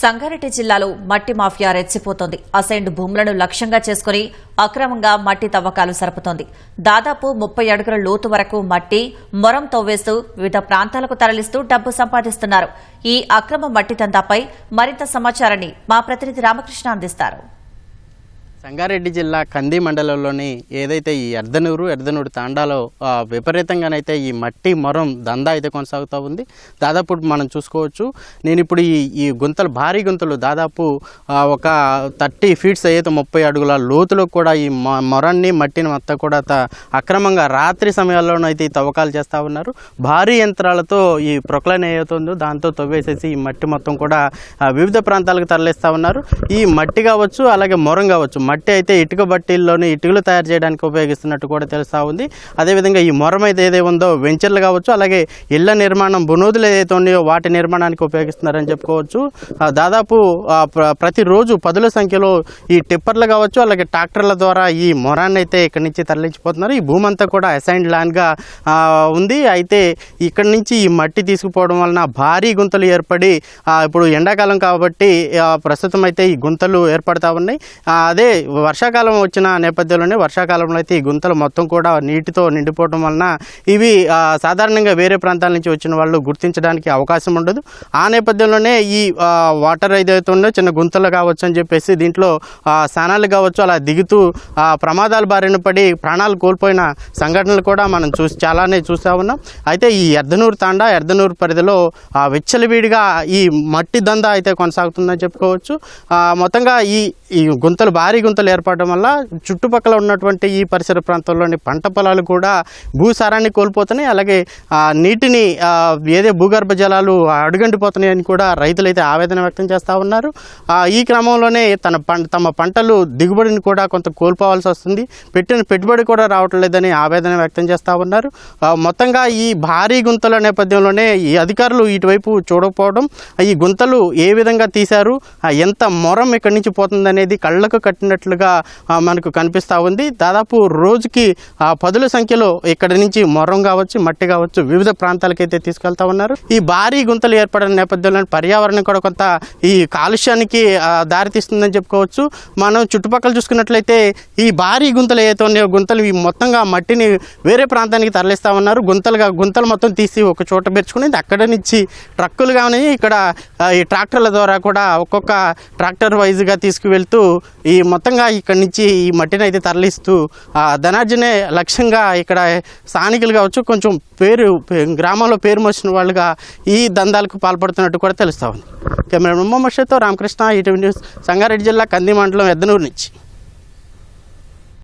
సంగారెడ్డి జిల్లాలో మట్టి mafia రెచ్చిపోతోంది. Assigned భూములను లక్ష్యంగా చేసుకుని అక్రమంగా మట్టి తవ్వకాలు సరుపుతోంది. దాదాపు ముప్పై అడుగుల లోతు వరకు మట్టి మొరం తవ్వేస్తూ వివిధ ప్రాంతాలకు తరలిస్తూ డబ్బు సంపాదిస్తున్నారు. ఈ అక్రమ మట్టి తందాపై మరింత సమాచారాన్ని మా ప్రతినిధి రామకృష్ణ అందిస్తారు. సంగారెడ్డి జిల్లా కంది మండలంలోని ఏదైతే ఈ ఎర్దనూరు ఎర్దనూరు తాండాలో విపరీతంగానైతే ఈ మట్టి మొరం దందా అయితే కొనసాగుతూ ఉంది. దాదాపు మనం చూసుకోవచ్చు. నేను ఇప్పుడు ఈ ఈ గుంతలు భారీ గుంతలు దాదాపు ఒక థర్టీ ఫీట్స్ అయితే ముప్పై అడుగుల లోతులో కూడా ఈ మొ- మొరాన్ని మట్టిని మొత్తం కూడా త- అక్రమంగా రాత్రి సమయాల్లోనైతే ఈ తవ్వకాలు చేస్తూ ఉన్నారు. భారీ యంత్రాలతో ఈ ప్రొక్లైన్ ఏదవుతుందో దాంతో తవ్వేసేసి ఈ మట్టి మొత్తం కూడా వివిధ ప్రాంతాలకు తరలిస్తూ ఉన్నారు. ఈ మట్టి కావచ్చు అలాగే మొరం కావచ్చు మట్టి అయితే ఇటుక బట్టీల్లోని ఇటుకలు తయారు చేయడానికి ఉపయోగిస్తున్నట్టు కూడా తెలుస్తూ ఉంది. అదేవిధంగా ఈ మొరం అయితే ఏదైతే ఉందో వెంచర్లు కావచ్చు అలాగే ఇళ్ళ నిర్మాణం బునోదులు ఏదైతే ఉన్నాయో వాటి నిర్మాణానికి ఉపయోగిస్తున్నారని చెప్పుకోవచ్చు. దాదాపు ప్రతిరోజు పదుల సంఖ్యలో ఈ టిప్పర్లు కావచ్చు అలాగే ట్రాక్టర్ల ద్వారా ఈ మొరాన్ని అయితే ఇక్కడి నుంచి తరలించిపోతున్నారు. ఈ భూమి అంతా కూడా అసైన్డ్ ల్యాండ్గా ఉంది. అయితే ఇక్కడి నుంచి ఈ మట్టి తీసుకుపోవడం వలన భారీ గుంతలు ఏర్పడి ఇప్పుడు ఎండాకాలం కాబట్టి ప్రస్తుతం అయితే ఈ గుంతలు ఏర్పడతా ఉన్నాయి. అదే వర్షాకాలం వచ్చిన నేపథ్యంలోనే వర్షాకాలంలో అయితే ఈ గుంతలు మొత్తం కూడా నీటితో నిండిపోవడం వలన ఇవి సాధారణంగా వేరే ప్రాంతాల నుంచి వచ్చిన వాళ్ళు గుర్తించడానికి అవకాశం ఉండదు. ఆ నేపథ్యంలోనే ఈ వాటర్ ఏదైతే ఉందో చిన్న గుంతలు కావచ్చు అని చెప్పేసి దీంట్లో స్నానాలు కావచ్చు అలా దిగుతూ ప్రమాదాలు ప్రమాదాల బారిన పడి ప్రాణాలు కోల్పోయిన సంఘటనలు కూడా మనం చూసి చాలానే చూస్తూ ఉన్నాం. అయితే ఈ ఎర్దనూరు తాండా ఎర్దనూరు పరిధిలో ఆ, విచ్చలవిడిగా ఈ మట్టి దందా అయితే కొనసాగుతుందని చెప్పుకోవచ్చు. మొత్తంగా ఈ ఈ గుంతలు భారీ గుంతలు ఏర్పడడం వల్ల చుట్టుపక్కల ఉన్నటువంటి ఈ పరిసర ప్రాంతంలోని పంట పొలాలు కూడా భూసారాన్ని కోల్పోతున్నాయి. అలాగే నీటిని ఏదే భూగర్భ జలాలు అడుగండిపోతున్నాయని కూడా రైతులైతే ఆవేదన వ్యక్తం చేస్తూ ఉన్నారు. ఈ క్రమంలోనే తన పంట తమ పంటలు దిగుబడిని కూడా కొంత కోల్పోవాల్సి వస్తుంది. పెట్టిన పెట్టుబడి కూడా రావటం లేదని ఆవేదన వ్యక్తం చేస్తూ ఉన్నారు. మొత్తంగా ఈ భారీ గుంతల నేపథ్యంలోనే ఈ అధికారులు ఇటువైపు చూడకపోవడం ఈ గుంతలు ఏ విధంగా తీశారు ఎంత మొరం ఇక్కడి నుంచి పోతుందనేది కళ్ళకు కట్టినట్టు ఉన్నట్లుగా మనకు కనిపిస్తూ ఉంది. దాదాపు రోజుకి పదుల సంఖ్యలో ఇక్కడ నుంచి మొరం కావచ్చు మట్టి కావచ్చు వివిధ ప్రాంతాలకైతే తీసుకెళ్తా ఉన్నారు. ఈ భారీ గుంతలు ఏర్పడిన నేపథ్యంలో పర్యావరణం కూడా కొంత ఈ కాలుష్యానికి దారితీస్తుందని చెప్పుకోవచ్చు. మనం చుట్టుపక్కల చూసుకున్నట్లయితే ఈ భారీ గుంతలు ఏదైతే ఉన్నాయో గుంతలు ఈ మొత్తంగా మట్టిని వేరే ప్రాంతానికి తరలిస్తూ ఉన్నారు. గుంతలుగా గుంతలు మొత్తం తీసి ఒక చోట పెంచుకునేది అక్కడ నుంచి ట్రక్కులు కానీ ఇక్కడ ఈ ట్రాక్టర్ల ద్వారా కూడా ఒక్కొక్క ట్రాక్టర్ వైజ్గా తీసుకువెళ్తూ ఈ మొత్తంగా ఇక్కడ నుంచి ఈ మట్టిని అయితే తరలిస్తూ ఆ, ధనార్జనే లక్ష్యంగా ఇక్కడ స్థానికులు కావచ్చు కొంచెం పేరు గ్రామంలో పేరు మోసిన వాళ్ళుగా ఈ దందాలకు పాల్పడుతున్నట్టు కూడా తెలుస్తూ ఉంది. కెమెరా మొహమ్మద్ షేతో రామకృష్ణ ఈటీవీ న్యూస్ సంగారెడ్డి జిల్లా కంది మండలం ఎద్దనూరు నుంచి.